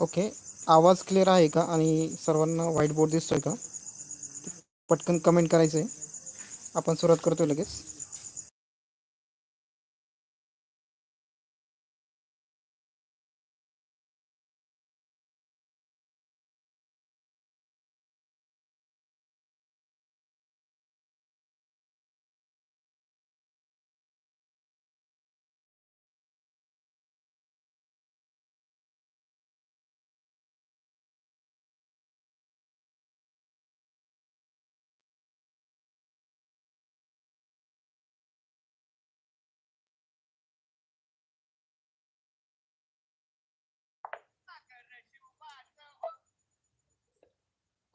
Okay. आवाज clear आहे का? आणि सर्वांना व्हाईट बोर्ड दिसतोय का? पटकन कमेंट करायचं आहे आपण सुरुवात करतोय लगेच.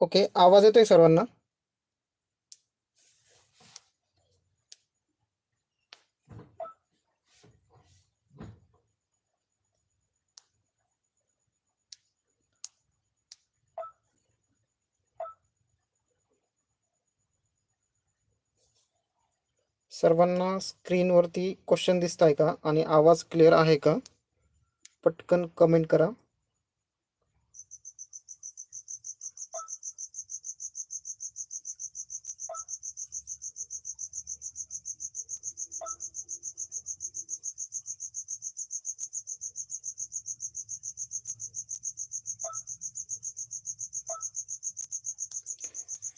ओके आवाज येतोय सर्वांना? सर्वांना स्क्रीनवरती क्वेश्चन दिसत आहे का? आणि आवाज क्लिअर आहे का? पटकन कमेंट करा.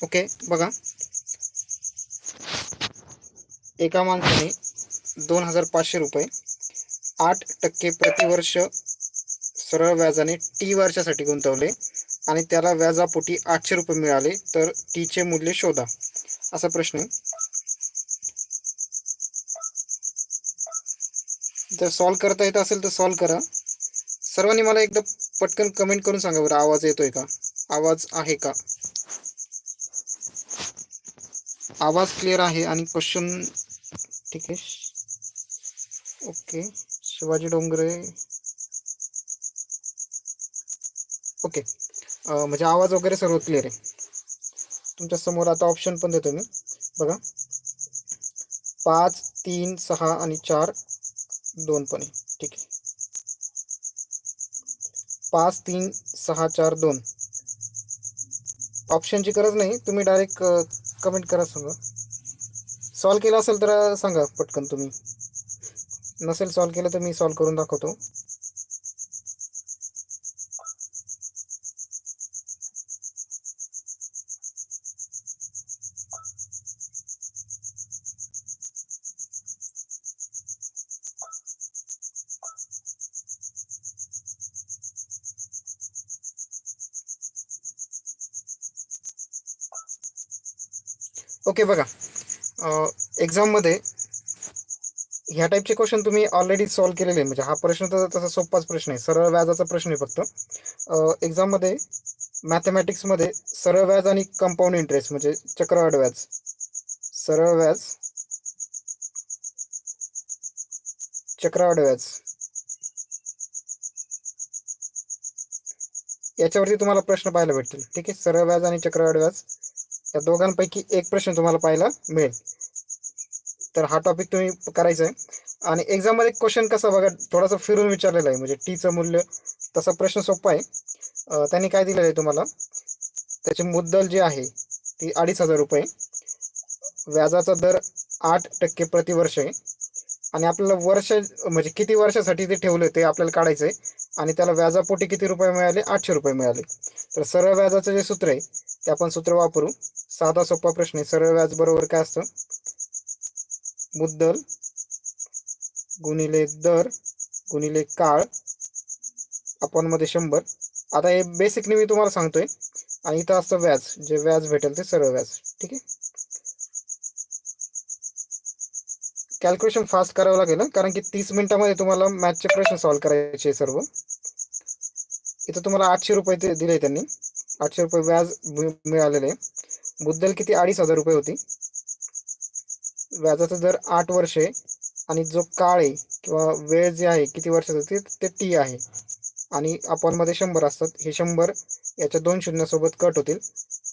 ओके बघा. एका माणसाने दोन हजार पाचशे रुपये आठ टक्के प्रतिवर्ष सरळ व्याजाने टी वर्षासाठी गुंतवले आणि त्याला व्याजापोटी आठशे रुपये मिळाले तर टीचे मूल्य शोधा. असा प्रश्न आहे. जर सॉल्व करता येत असेल तर सॉल्व करा. सर्वांनी मला एकदा पटकन कमेंट करून सांगा बरं आवाज येतोय का? आवाज आहे का? आवाज क्लिअर आहे आणि क्वेश्चन ठीक आहे. ओके शिवाजी डोंगरे. ओके म्हणजे आवाज वगैरे सर्व क्लिअर आहे. तुमच्यासमोर आता ऑप्शन पण देतो मी. बघा. पाच तीन सहा आणि चार दोन पण आहे. ठीक आहे. पाच तीन सहा चार दोन. ऑप्शनची गरज नाही. तुम्ही डायरेक्ट कमेंट करा सांगा. सॉल्व केलं असेल तर सांगा पटकन तुम्ही. नसेल सॉल्व केलं तर मी सॉल्व करून दाखवतो. ओके बघा. एक्झाममध्ये ह्या टाईपचे क्वेश्चन तुम्ही ऑलरेडी सॉल्व केलेले आहे म्हणजे हा प्रश्न तर तसा सोपाच प्रश्न आहे. सरळ व्याजाचा प्रश्न आहे फक्त. एक्झाममध्ये मॅथमॅटिक्समध्ये सरळ व्याज आणि कंपाऊंड इंटरेस्ट म्हणजे चक्रवाढ व्याज. सरळ व्याज चक्रवाढ व्याज. याच्यावरती तुम्हाला प्रश्न पाहायला भेटतील. ठीक आहे? सरळ व्याज आणि चक्रवाढ व्याज. या दोघांपैकी एक प्रश्न तुम्हाला पाहायला मिळेल. तर हा टॉपिक तुम्ही करायचा आहे. आणि एक्झाममध्ये क्वेश्चन कसा बघा थोडासा फिरून विचारलेला आहे. म्हणजे टीचं मूल्य तसा प्रश्न सोपा आहे. त्यांनी काय दिलेलं आहे तुम्हाला? त्याची मुद्दल जी आहे ती अडीच हजार रुपये. व्याजाचा दर आठ टक्के प्रतिवर्ष आहे. आणि आपल्याला वर्ष म्हणजे किती वर्षासाठी ते ठेवलं ते आपल्याला काढायचं आहे. आणि त्याला व्याजापोटी किती रुपये मिळाले? आठशे रुपये मिळाले. तर सरळ व्याजाचं जे सूत्र आहे ते आपण सूत्र वापरू. साधा सोपा प्रश्न आहे. सरळ व्याज बरोबर काय असतं? मुद्दल गुणिले दर गुणिले काळ आपण मध्ये शंभर. आता हे बेसिकली मी तुम्हाला सांगतोय. आणि इथं असतं व्याज. जे व्याज भेटेल ते सरळ व्याज. ठीक आहे? कॅल्क्युलेशन फास्ट करावं लागेल कारण की तीस मिनिटामध्ये तुम्हाला मॅथचे प्रश्न सॉल्व्ह करायचे सर्व. इथं तुम्हाला आठशे रुपये दिले त्यांनी. आठशे रुपये व्याज मिळालेले. मुद्दल किती? अडीच हजार रुपये होती. व्याजाचा दर आठ वर्षे आणि जो काळ आहे किंवा वेळ जे आहे किती वर्षाचं ते ते टी आहे. आणि अपॉनमध्ये शंभर असतात. हे शंभर याच्या दोन शून्यासोबत कट होतील.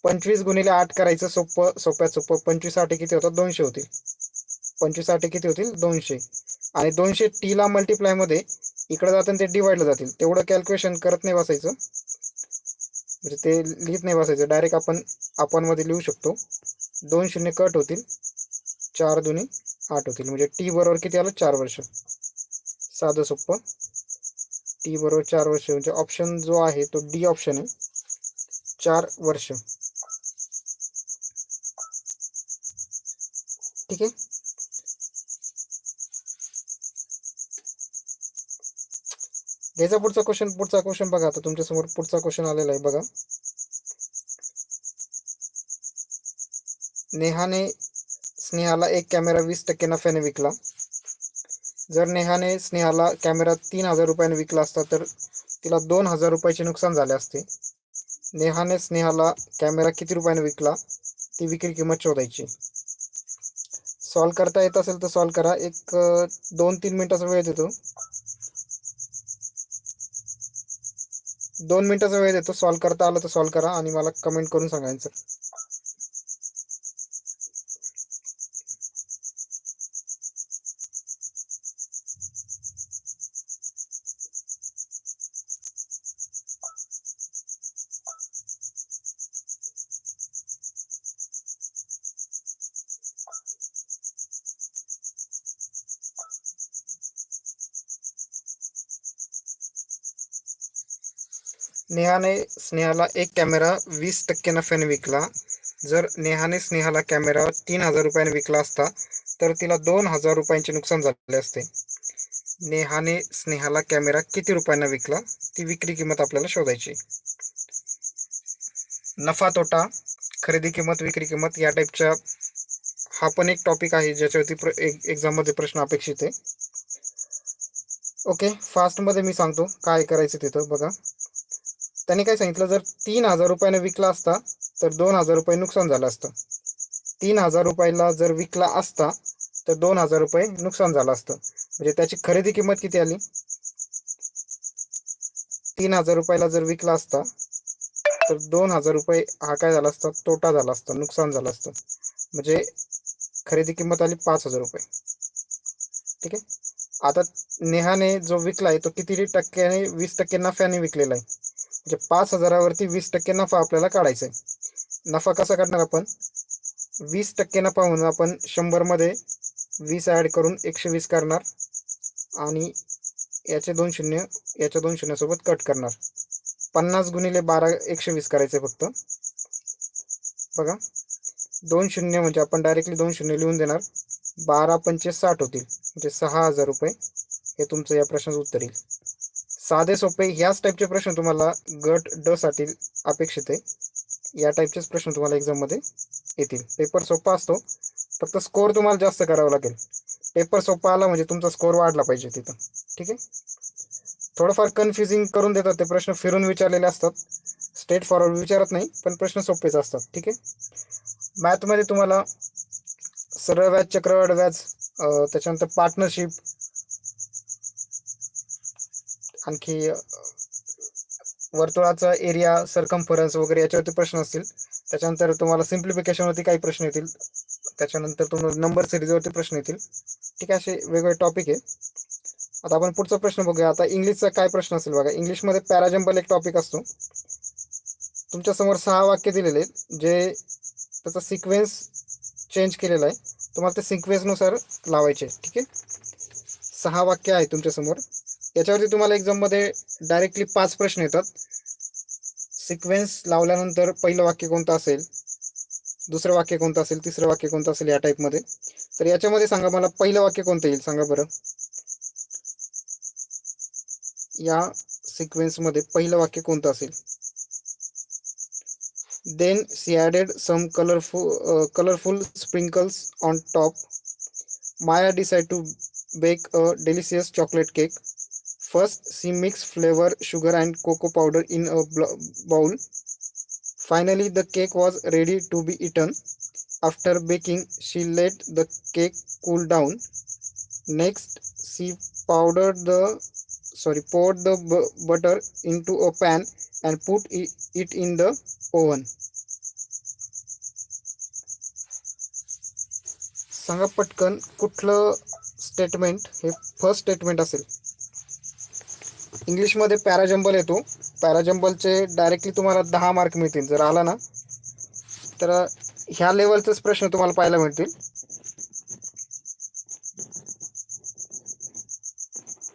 पंचवीस गुणिले आठ करायचं सोपं सोप्यात सोपं पंचवीस आठ किती होतात? दोनशे होतील. पंचवीस आठ किती होतील? दोनशे. आणि दोनशे टीला मल्टिप्लायमध्ये इकडे जाताना ते डिवाइडला जातील. तेवढं कॅल्क्युलेशन करत नाही बसायचं. म्हणजे ते लिहित नाही बसायचं. डायरेक्ट आपण आपणमध्ये लिहू शकतो. दोन शून्य कट होतील. चार दोन्ही आठ होतील. म्हणजे टी बरोबर किती आलं? चार वर्ष. साधं सोपं. टी बरोबर चार वर्ष. म्हणजे ऑप्शन जो आहे तो डी ऑप्शन आहे. चार वर्ष. ठीक आहे? घ्यायचा पुढचा क्वेश्चन पुढचा क्वेश्चन बघा. आता तुमच्यासमोर पुढचा क्वेश्चन आलेला आहे बघा. नेहाने स्नेहाला एक कॅमेरा वीस टक्के नफ्याने विकला. जर नेहाने स्नेहाला कॅमेरा तीन हजार रुपयाने विकला असता तर तिला दोन हजार रुपयाचे नुकसान झाले असते. नेहाने स्नेहाला कॅमेरा किती रुपयाने विकला? ती विक्री किंमत शोधायची. सॉल्व करता येत असेल तर सॉल्व करा. एक दोन तीन मिनिटाचा वेळ देतो. दोन मिनिटाचा वेळ देतो. सॉल्व करता आलं तर सॉल्व्ह करा आणि मला कमेंट करून सांगायचं नेहाने स्नेहाला एक कॅमेरा वीस टक्के नफ्याने विकला. जर नेहाने स्नेहाला कॅमेरा तीन हजार रुपयाने विकला असता तर तिला दोन हजार रुपयांचे नुकसान झाले असते. नेहाने स्नेहाला कॅमेरा किती रुपयांना विकला? ती विक्री किंमत आपल्याला शोधायची. नफा तोटा खरेदी किंमत विक्री किंमत या टाईपच्या हा पण एक टॉपिक आहे ज्याच्यावरती प्र एक एक्झाममध्ये प्रश्न अपेक्षित आहे. ओके फास्टमध्ये मी सांगतो काय करायचं तिथं बघा. त्यांनी काय सांगितलं जर तीन हजार रुपयाने विकला असता तर दोन हजार रुपये नुकसान झालं असतं. तीन हजार रुपयाला जर विकला असता तर दोन हजार रुपये नुकसान झालं असतं. म्हणजे त्याची खरेदी किंमत किती आली? तीन हजार रुपयाला जर विकला असता तर दोन हजार रुपये हा काय झाला असता? तोटा झाला असता नुकसान झालं असतं. म्हणजे खरेदी किंमत आली पाच हजार रुपये. ठीक आहे? आता नेहाने जो विकलाय तो किती टक्क्याने वीस टक्के नफ्याने विकलेला आहे. म्हणजे पाच हजारावरती वीस टक्के नफा आपल्याला काढायचा आहे. नफा कसा काढणार आपण? वीस टक्के नफा म्हणून आपण शंभरमध्ये वीस ॲड करून एकशे वीस करणार आणि याचे दोन शून्य याच्या दोन शून्यासोबत कट करणार. पन्नास गुणिले बारा एकशे वीस करायचे फक्त. बघा. दोन शून्य म्हणजे आपण डायरेक्टली दोन शून्य लिहून देणार. बारा पंचे साठ होतील. म्हणजे सहा हजार रुपये हे तुमचं या प्रश्नाचं उत्तर येईल. साधे सोपे ह्याच टाईपचे प्रश्न तुम्हाला गट ड साठी अपेक्षित आहे. या टाईपचेच प्रश्न तुम्हाला एक्झाममध्ये येतील. पेपर सोपा असतो. फक्त स्कोअर तुम्हाला जास्त करावा लागेल. पेपर सोपा आला म्हणजे तुमचा स्कोअर वाढला पाहिजे तिथं. ठीक आहे? थोडंफार कन्फ्युजिंग करून देतात ते प्रश्न. फिरून विचारलेले असतात. स्ट्रेट फॉरवर्ड विचारत नाही पण प्रश्न सोपेच असतात. ठीक आहे? मॅथमध्ये तुम्हाला सरळ व्याज चक्रवाढ व्याज त्याच्यानंतर पार्टनरशिप आणखी वर्तुळाचा एरिया सरकमफरन्स वगैरे याच्यावरती प्रश्न असतील. त्याच्यानंतर तुम्हाला सिम्प्लिफिकेशनवरती काही प्रश्न येतील. त्याच्यानंतर तुम्हाला नंबर सिरीजवरती प्रश्न येतील. ठीक आहे असे वेगवेगळे टॉपिक आहे. आता आपण पुढचा प्रश्न बघूया. आता इंग्लिशचा काय प्रश्न असेल बघा. इंग्लिशमध्ये पॅराजम्बल एक टॉपिक असतो. तुमच्यासमोर सहा वाक्य दिलेले आहेत जे त्याचा सिक्वेन्स चेंज केलेला आहे. तुम्हाला ते सिक्वेन्सनुसार लावायचे आहे, ठीक आहे? सहा वाक्य आहे तुमच्यासमोर. याच्यावरती तुम्हाला एक्झाममध्ये डायरेक्टली पाच प्रश्न येतात. सिक्वेन्स लावल्यानंतर पहिलं वाक्य कोणतं असेल? दुसरं वाक्य कोणतं असेल? तिसरं वाक्य कोणतं असेल? या टाईपमध्ये तर याच्यामध्ये सांगा मला पहिलं वाक्य कोणतं येईल? सांगा बरं. या सिक्वेन्समध्ये पहिलं वाक्य कोणतं असेल? Then she added some colourful colourful sprinkles on top Maya decide to bake a delicious chocolate cake first she mix flavour sugar and cocoa powder in a ब्ल bowl finally the cake was ready to be eaten after baking she let the cake cool down next she powder the sorry poured the bu- butter into a pan and put i- it in the oven. सांगा पटकन कुठलं statement हे first statement असेल. इंग्लिशमध्ये parajumble येतो. पॅराजंबलचे directly तुम्हाला दहा mark मिळतील. जर आला ना तर ह्या लेवलचेच प्रश्न तुम्हाला पाहायला मिळतील.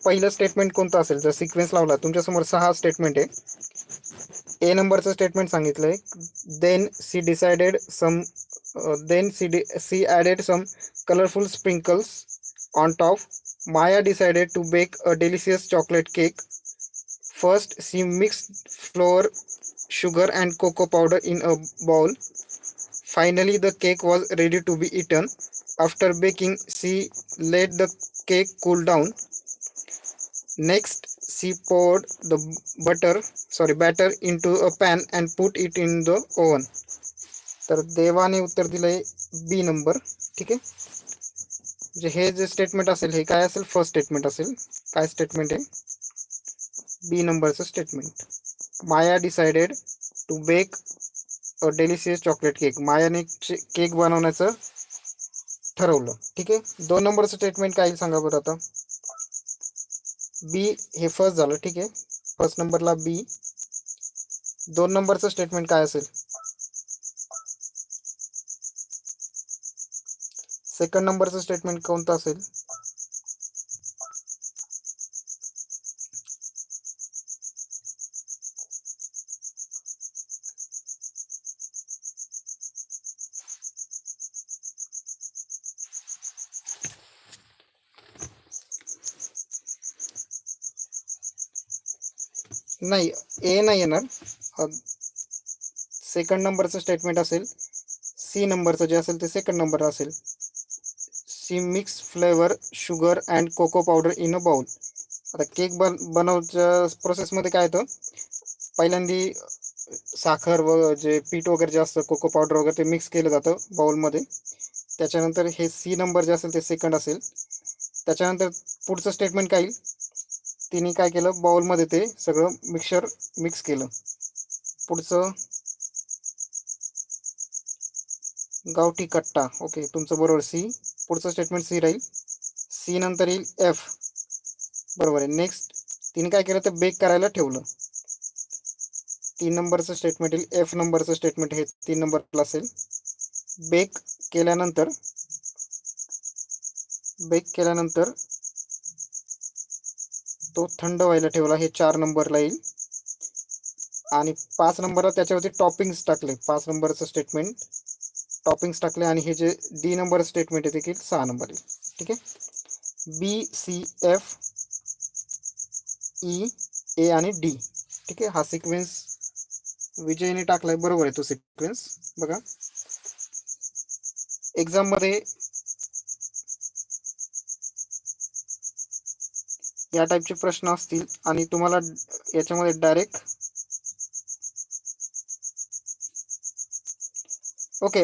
पहिलं स्टेटमेंट कोणतं असेल? जर सिक्वेन्स लावला तुमच्यासमोर सहा स्टेटमेंट आहे. ए नंबरचं स्टेटमेंट सांगितलं आहे then she decided some then she D she added some colourful sprinkles on top Maya decided to bake a delicious chocolate cake first she mix flour sugar and cocoa powder in a bowl. Finally, the cake was ready to be eaten. After baking, she let the cake cool down. Next, she poured the butter, sorry, batter into a pan and put it in the oven. तर देवाने उत्तर दिलंय बी number ठीक आहे म्हणजे हे जे statement असेल हे काय असेल फ़र्स्ट स्टेटमेंट असेल काय स्टेटमेंट आहे बी नंबरचं statement Maya decided to bake a delicious chocolate cake मायाने केक बनवण्याचं ठरवलं. ठीक आहे? दोन नंबरचं स्टेटमेंट काय सांगा बरं आता? बी हे फर्स्ट झालं. ठीक आहे? फर्स्ट नंबरला बी दोन नंबरचं स्टेटमेंट काय असेल? सेकंड नंबरचं स्टेटमेंट कोणतं असेल? नाही ए नाही येणार. सेकंड नंबरचं स्टेटमेंट असेल सी नंबरचं जे असेल ते सेकंड नंबर असेल. She mix flavour sugar and cocoa powder in a bowl आता केक बन बनवच्या प्रोसेसमध्ये काय येतं? पहिल्यांदी साखर व जे पीठ वगैरे जे असतं कोको पावडर वगैरे ते मिक्स केलं जातं बाउलमध्ये त्याच्यानंतर हे सी नंबर जे असेल ते सेकंड असेल. त्याच्यानंतर पुढचं स्टेटमेंट काय येईल? तिने काय केलं? बाउलमध्ये ते सगळं मिक्सर मिक्स केलं. पुढचं गावठी कट्टा. ओके तुमचं बरोबर सी पुढचं स्टेटमेंट सी राहील. सी नंतर येईल एफ बरोबर आहे. नेक्स्ट तिने काय केलं? तर बेक करायला ठेवलं. तीन नंबरचं स्टेटमेंट येईल. एफ नंबरचं स्टेटमेंट हे तीन नंबरला असेल. बेक केल्यानंतर बेक केल्यानंतर तो थंड व्हायला ठेवला हे चार नंबरला येईल. आणि पाच नंबरला त्याच्यावरती टॉपिंग्स टाकले पाच नंबरचं स्टेटमेंट टॉपिंग्स टाकले आणि हे जे डी नंबर स्टेटमेंट आहे की सहा नंबर येईल. ठीक आहे? B C F E A आणि डी ठीक आहे? हा सिक्वेन्स विजयने टाकलाय बरोबर आहे तो सिक्वेन्स बघा. एक्झाममध्ये या टाईपचे प्रश्न असतील आणि तुम्हाला याच्यामध्ये डायरेक्ट ओके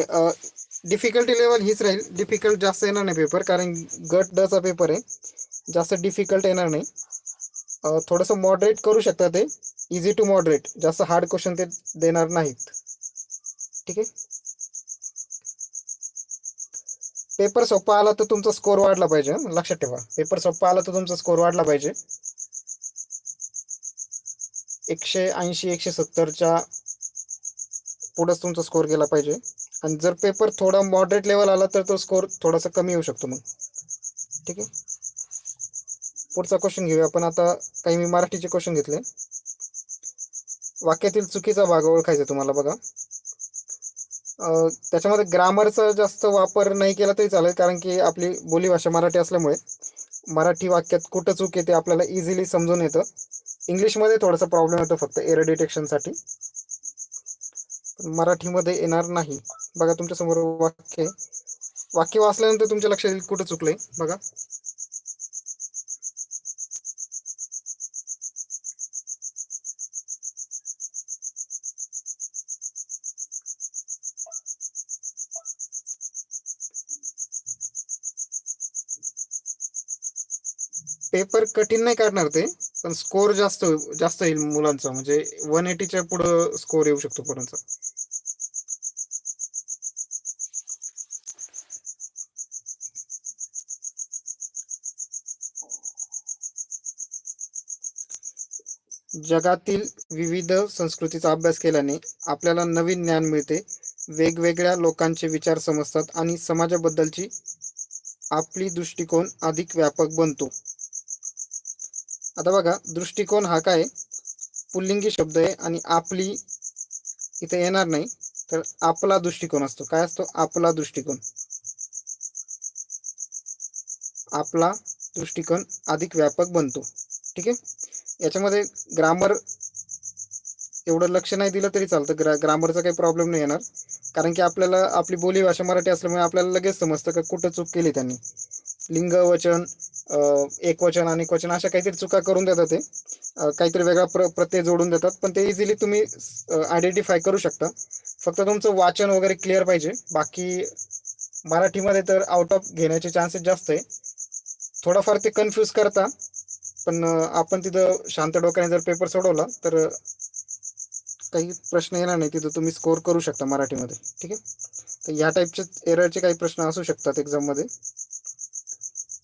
डिफिकल्टी लेवल हीच राहील. डिफिकल्ट जास्त येणार नाही पेपर कारण गट डचा पेपर आहे. जास्त डिफिकल्ट येणार नाही. थोडंसं मॉडरेट करू शकता ते. इझी टू मॉडरेट जास्त हार्ड क्वेश्चन ते देणार नाहीत. ठीक आहे? पेपर सोपा आला तर तुमचा स्कोर वाढला पाहिजे लक्षात ठेवा. पेपर सोपा आला तर तुमचा स्कोर वाढला पाहिजे. एकशे ऐंशी एकशे सत्तरच्या पुढंच तुमचा स्कोर गेला पाहिजे. आणि जर पेपर थोडा मॉडरेट लेवल आला तर तो स्कोर थोडासा कमी येऊ शकतो मग. ठीक आहे? पुढचा क्वेश्चन घेऊया. आपण आता काही मी मराठीचे क्वेश्चन घेतले. वाक्यातील चुकीचा भाग ओळखायचा तुम्हाला बघा. त्याच्यामध्ये ग्रामरचा जास्त वापर नाही केला तरी चालेल कारण की आपली बोलीभाषा मराठी असल्यामुळे मराठी वाक्यात कुठं चूक येते आपल्याला इझिली समजून येतं. इंग्लिशमध्ये थोडासा प्रॉब्लेम येतो फक्त एरर डिटेक्शनसाठी मराठीमध्ये येणार नाही. बघा तुमच्यासमोर वाक्य वाक्य वाचल्यानंतर तुमच्या लक्षात येईल कुठं चुकलंय. बघा. पेपर कठीण नाही काढणार ते पण स्कोर जास्त जास्त येईल मुलांचा. म्हणजे वन एटीच्या पुढं स्कोर येऊ शकतो पोरांचा. जगातील विविध संस्कृतीचा अभ्यास केल्याने आपल्याला नवीन ज्ञान मिळते. वेगवेगळ्या लोकांचे विचार समजतात आणि समाजाबद्दलची आपली दृष्टिकोन अधिक व्यापक बनतो. आता बघा दृष्टिकोन हा काय? पुल्लिंगी शब्द आहे आणि आपली इथे येणार नाही तर आपला दृष्टिकोन असतो. काय असतो? आपला दृष्टिकोन. आपला दृष्टिकोन अधिक व्यापक बनतो. ठीक आहे? याच्यामध्ये ग्रामर एवढं लक्ष नाही दिलं तरी चालतं. ग्रा ग्रामरचा काही प्रॉब्लेम नाही येणार. कारण की आपल्याला आपली बोली भाषा मराठी असल्यामुळे आपल्याला लगेच समजतं का कुठं चूक केली त्यांनी. लिंग वचन एक वचन आणि वचन अशा काहीतरी चुका करून देतात ते. काहीतरी वेगळा प्र प्रत्यय जोडून देतात. पण ते इझिली तुम्ही आयडेंटिफाय करू शकता. फक्त तुमचं वाचन वगैरे क्लिअर पाहिजे. बाकी मराठीमध्ये तर आउट ऑफ घेण्याचे चान्सेस जास्त आहे. थोडाफार ते कन्फ्यूज करता. पण आपण तिथं शांत डोक्याने जर पेपर सोडवला तर काही प्रश्न येणार नाही. तिथं तुम्ही स्कोर करू शकता मराठीमध्ये. ठीक आहे? तर या टाईपचे एररचे काही प्रश्न असू शकतात एक्झाममध्ये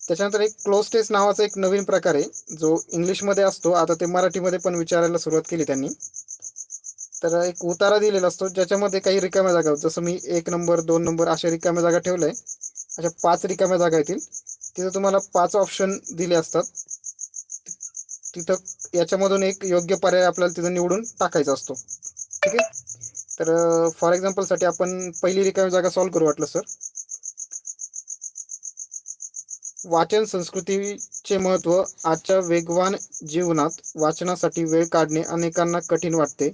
त्याच्यानंतर एक क्लोज टेस्ट नावाचा एक नवीन प्रकार आहे जो इंग्लिशमध्ये असतो. आता ते मराठीमध्ये पण विचारायला सुरुवात केली त्यांनी. तर एक उतारा दिलेला असतो ज्याच्यामध्ये काही रिकाम्या जागा जसं मी एक नंबर दोन नंबर अशा रिकाम्या जागा ठेवल्या आहे अशा पाच रिकाम्या जागा येतील. तिथं तुम्हाला पाच ऑप्शन दिले असतात. तिथं याच्यामधून एक योग्य पर्याय आपल्याला तिथं निवडून टाकायचा असतो. ठीक आहे? तर फॉर एक्झाम्पलसाठी आपण पहिली रिकामी जागा सॉल्व्ह करू वाटलं सर वाचन संस्कृतीचे महत्त्व आजच्या वेगवान जीवनात वाचनासाठी वेळ काढणे अनेकांना कठीण वाटते.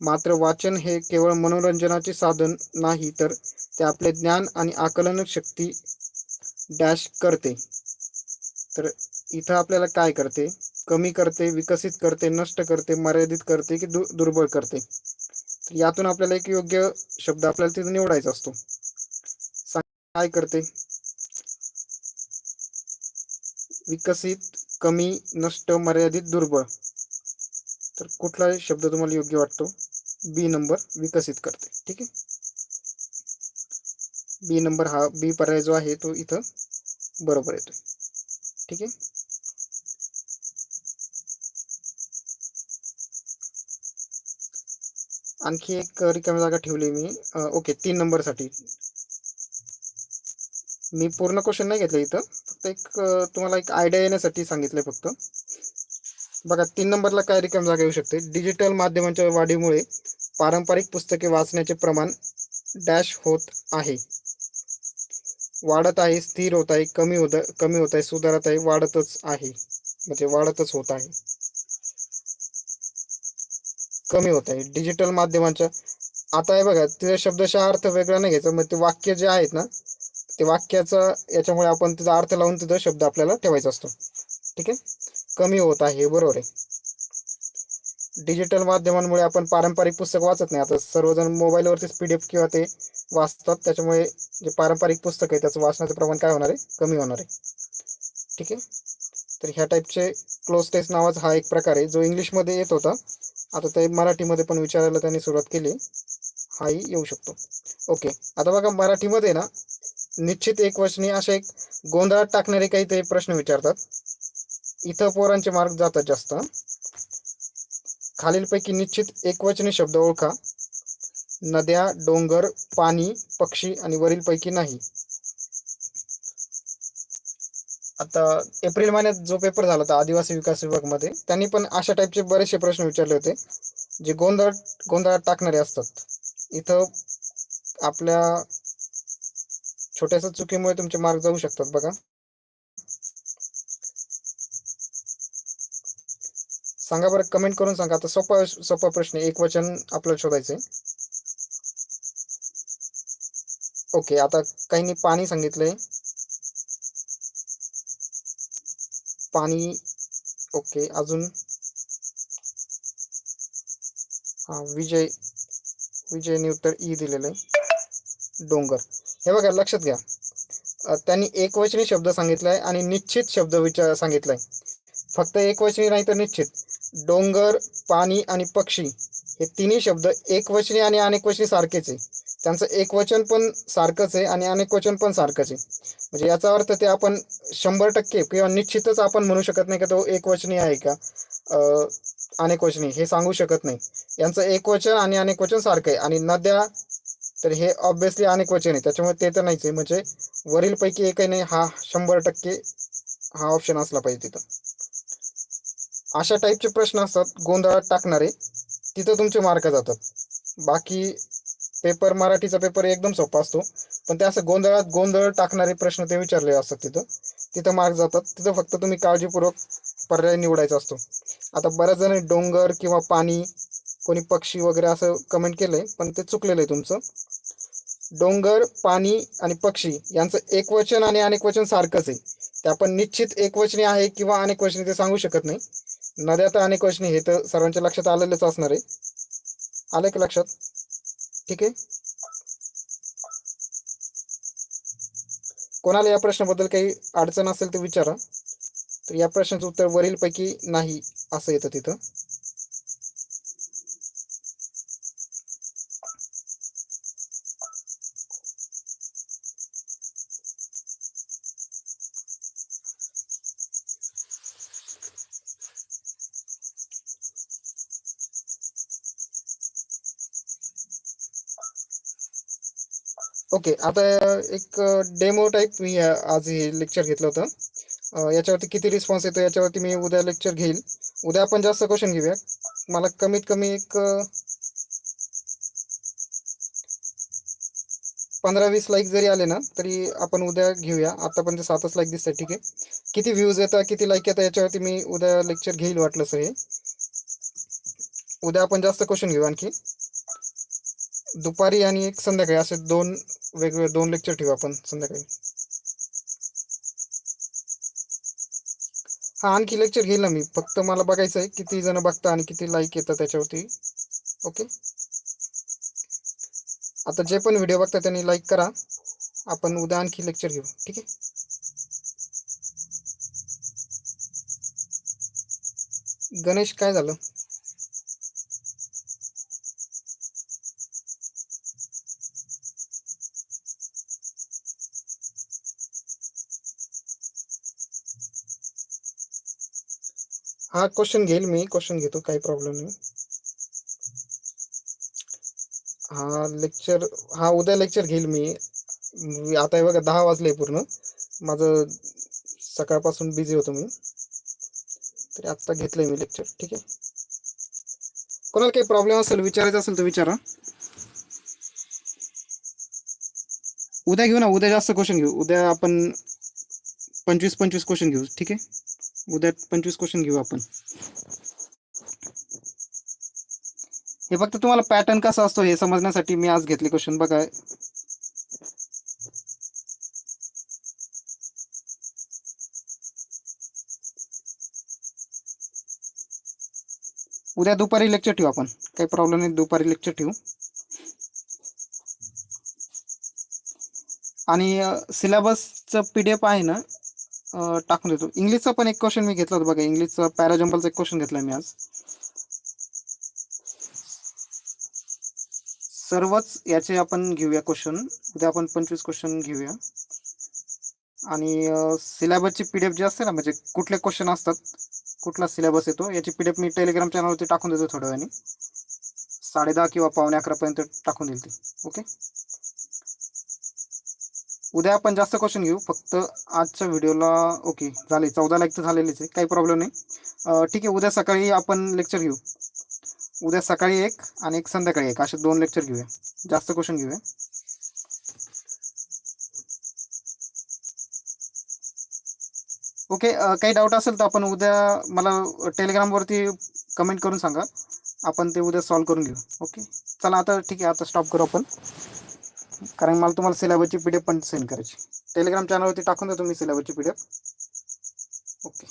मात्र वाचन हे केवळ मनोरंजनाचे साधन नाही तर ते आपले ज्ञान आणि आकलन शक्ती डॅश करते. तर इथं आपल्याला काय करते? कमी करते विकसित करते नष्ट करते मर्यादित करते की दु दुर्बळ करते? यातून आपल्याला एक योग्य शब्द आपल्याला तिथं निवडायचा असतो. काय करते? विकसित कमी नष्ट मर्यादित दुर्बळ. तर कुठला शब्द तुम्हाला योग्य वाटतो? बी नंबर विकसित करते. ठीक आहे? बी नंबर हा बी पर्याय जो आहे तो इथं बरोबर येतो ठीक आहे? आणखी एक रिकामी जागा ठेवली मी. ओके तीन नंबरसाठी मी पूर्ण क्वेश्चन नाही घेतलं इथं. फक्त एक तुम्हाला एक आयडिया येण्यासाठी सांगितलंय फक्त. बघा तीन नंबरला काय रिकाम जागा येऊ शकते. डिजिटल माध्यमांच्या वाढीमुळे पारंपरिक पुस्तके वाचण्याचे प्रमाण डॅश होत आहे. वाढत आहे स्थिर होत आहे कमी होत कमी होत आहे सुधारत आहे वाढतच आहे. म्हणजे वाढतच होत आहे. कमी होत आहे. डिजिटल माध्यमांच्या आता हे बघा तिथे शब्दशः अर्थ वेगळा नाही घ्यायचा मग ते वाक्य जे आहेत ना ते वाक्याचा याच्यामुळे आपण तिचा अर्थ लावून त्याचा शब्द आपल्याला ठेवायचा असतो. ठीक आहे? कमी होत आहे बरोबर आहे. डिजिटल माध्यमांमुळे आपण पारंपरिक पुस्तक वाचत नाही. आता सर्वजण मोबाईलवरतीच पी डी एफ किंवा ते वाचतात. त्याच्यामुळे जे पारंपरिक पुस्तक आहे त्याचं वाचण्याचं प्रमाण काय होणार आहे? कमी होणार आहे. ठीक आहे? तर ह्या टाईपचे क्लोज टेस्ट नावाचा हा एक प्रकार आहे जो इंग्लिशमध्ये येत होता. आता ते मराठीमध्ये पण विचारायला त्यांनी सुरुवात केली. हाही येऊ शकतो. ओके. आता बघा मराठीमध्ये ना निश्चित एक वचनी असे एक गोंधळात टाकणारे काही ते प्रश्न विचारतात. इथं पोरांचे मार्क जातात जास्त. खालीलपैकी निश्चित एकवचनी शब्द ओळखा. नद्या डोंगर पाणी पक्षी आणि वरीलपैकी नाही. आता एप्रिल महिन्यात जो पेपर झाला होता आदिवासी विकास विभागमध्ये त्यांनी पण अशा टाईपचे बरेचसे प्रश्न विचारले होते जे गोंधळ गोंधळात टाकणारे असतात. इथं आपल्या छोट्याशा चुकीमुळे तुमचे मार्क जाऊ शकतात बघा. सांगा बरं कमेंट करून सांगा. आता सोपा सोपा प्रश्न एक वचन आपल्याला शोधायचंय. ओके आता काहींनी पाणी सांगितलंय. पाणी ओके अजून. हा विजय विजयने उत्तर ई दिलेलं आहे डोंगर. हे बघा लक्षात घ्या. त्यांनी एकवचनी शब्द सांगितलाय आणि निश्चित शब्द विचार सांगितलाय. फक्त एकवचनी नाही तर निश्चित. डोंगर पाणी आणि पक्षी हे तिन्ही शब्द एकवचनी आणि अनेकवचनी सारखेच आहे. त्यांचं एकवचन पण सारखंच आहे आणि अनेकवचन पण सारखंच आहे. म्हणजे याचा अर्थ ते आपण शंभर टक्के किंवा निश्चितच आपण म्हणू शकत नाही का तो एकवचनी आहे का? अनेकवचनी हे सांगू शकत नाही. यांचं एकवचन आणि अनेकवचन सारखं आहे. आणि नद्या तर हे ऑब्व्हियसली अनेक वचन आहे त्याच्यामुळे ते तर नाहीच आहे. म्हणजे वरील पैकी एकही नाही हा शंभर टक्के हा ऑप्शन असला पाहिजे तिथं. अशा टाईपचे प्रश्न असतात. गोंधळात टाकणारे तिथं तुमचे मार्क जातात. बाकी पेपर मराठीचा पेपर एकदम सोपा असतो. पण ते असं गोंधळात गोंधळ टाकणारे प्रश्न ते विचारले असतात तिथं. तिथं मार्क जातात. तिथं फक्त तुम्ही काळजीपूर्वक पर्याय निवडायचा असतो. आता बऱ्याच जण डोंगर किंवा पाणी कोणी पक्षी वगैरे असं कमेंट केलं आहे पण ते चुकलेलं आहे तुमचं. डोंगर पाणी आणि पक्षी यांचं एकवचन आणि अनेकवचन सारखंच आहे. ते आपण निश्चित एकवचनी आहे किंवा अनेक वचनी ते सांगू शकत नाही. नद्या तर अनेक वचनी हे तर सर्वांच्या लक्षात आलेलंच असणार आहे. आलं का लक्षात? ठीक आहे. कोणाला या प्रश्नाबद्दल काही अडचण असेल तर विचारा. तर या प्रश्नाचं उत्तर वरीलपैकी नाही असं येतं तिथं. ओके आता एक डेमो टाईप मी आज हे लेक्चर घेतलं होतं. याच्यावरती किती रिस्पॉन्स येतो याच्यावरती मी उद्या लेक्चर घेईल. उद्या आपण जास्त क्वेश्चन घेऊया. मला कमीत कमी एक पंधरा वीस लाईक जरी आले ना तरी आपण उद्या घेऊया. आतापर्यंत सातच लाईक दिसतात ठीक आहे. किती व्ह्यूज येतात किती लाईक येतात याच्यावरती मी उद्या लेक्चर घेईल वाटलं हे. उद्या आपण जास्त क्वेश्चन घेऊ आणखी. दुपारी आणि एक संध्याकाळी असे दोन वेगवेगळे दोन लेक्चर ठेवू आपण संध्याकाळी. हा आणखी लेक्चर घेईल ना मी. फक्त मला बघायचं आहे किती जण बघता आणि किती लाईक येतात त्याच्यावरती. ओके आता जे पण व्हिडिओ बघता त्यांनी लाईक करा. आपण उद्या आणखी लेक्चर घेऊ. ठीक आहे? गणेश काय झालं? हा क्वेश्चन घेईल मी क्वेश्चन घेतो काही प्रॉब्लेम नाही. हा लेक्चर हा उद्या लेक्चर घेईल मी. आता हे बघा दहा वाजले पूर्ण. माझं सकाळपासून बिझी होतो मी. तरी आत्ता घेतलंय मी लेक्चर ठीक आहे? कोणाला काही प्रॉब्लेम असेल विचारायचं असेल तर विचारा. उद्या घेऊ ना उद्या जास्त क्वेश्चन घेऊ. उद्या आपण पंचवीस पंचवीस क्वेश्चन घेऊ ठीक आहे? उद्या पंचवीस क्वेश्चन घेऊ आपण. हे फक्त तुम्हाला पॅटर्न कसा असतो हे समजण्यासाठी मी आज घेतले क्वेश्चन बघा. उद्या दुपारी लेक्चर ठेवू आपण. काही प्रॉब्लेम नाही दुपारी लेक्चर ठेवू. आणि सिलेबसचं पी डी एफ आहे ना टाकून देतो. इंग्लिशचा पण एक क्वेश्चन मी घेतला होता बघा. इंग्लिशचा पॅराजम्पलचा एक क्वेश्चन घेतला मी आज. सर्वच याचे आपण घेऊया क्वेश्चन उद्या आपण पंचवीस क्वेश्चन घेऊया. आणि सिलेबसची पी डी एफ जी असते ना म्हणजे कुठले क्वेश्चन असतात कुठला सिलेबस येतो याची पी डी एफ मी टेलिग्राम चॅनलवरती टाकून देतो थोड्या वेळाने. साडे दहा किंवा पावणे अकरापर्यंत टाकून देईल ती. ओके उद्या आपण जास्त क्वेश्चन घेऊ. फक्त आजच्या व्हिडिओला ओके झाले. चौदा लाईक तर झालेलेच आहे. काही प्रॉब्लेम नाही. ठीक आहे. उद्या सकाळी आपण लेक्चर घेऊ. उद्या सकाळी एक आणि एक संध्याकाळी एक. असे दोन लेक्चर घेऊया. जास्त क्वेश्चन घेऊया. ओके काही डाऊट असेल तर आपण उद्या मला टेलिग्रामवरती कमेंट करून सांगा. आपण ते उद्या सॉल्व्ह करून घेऊ. ओके चला आता ठीक आहे. आता स्टॉप करू आपण. कारण मला तुम्हाला सिलेबसची पी डी एफ पण सेंड करायची. टेलिग्राम चॅनलवरती टाकून देतो मी सिलेबसची पी डी एफ ओके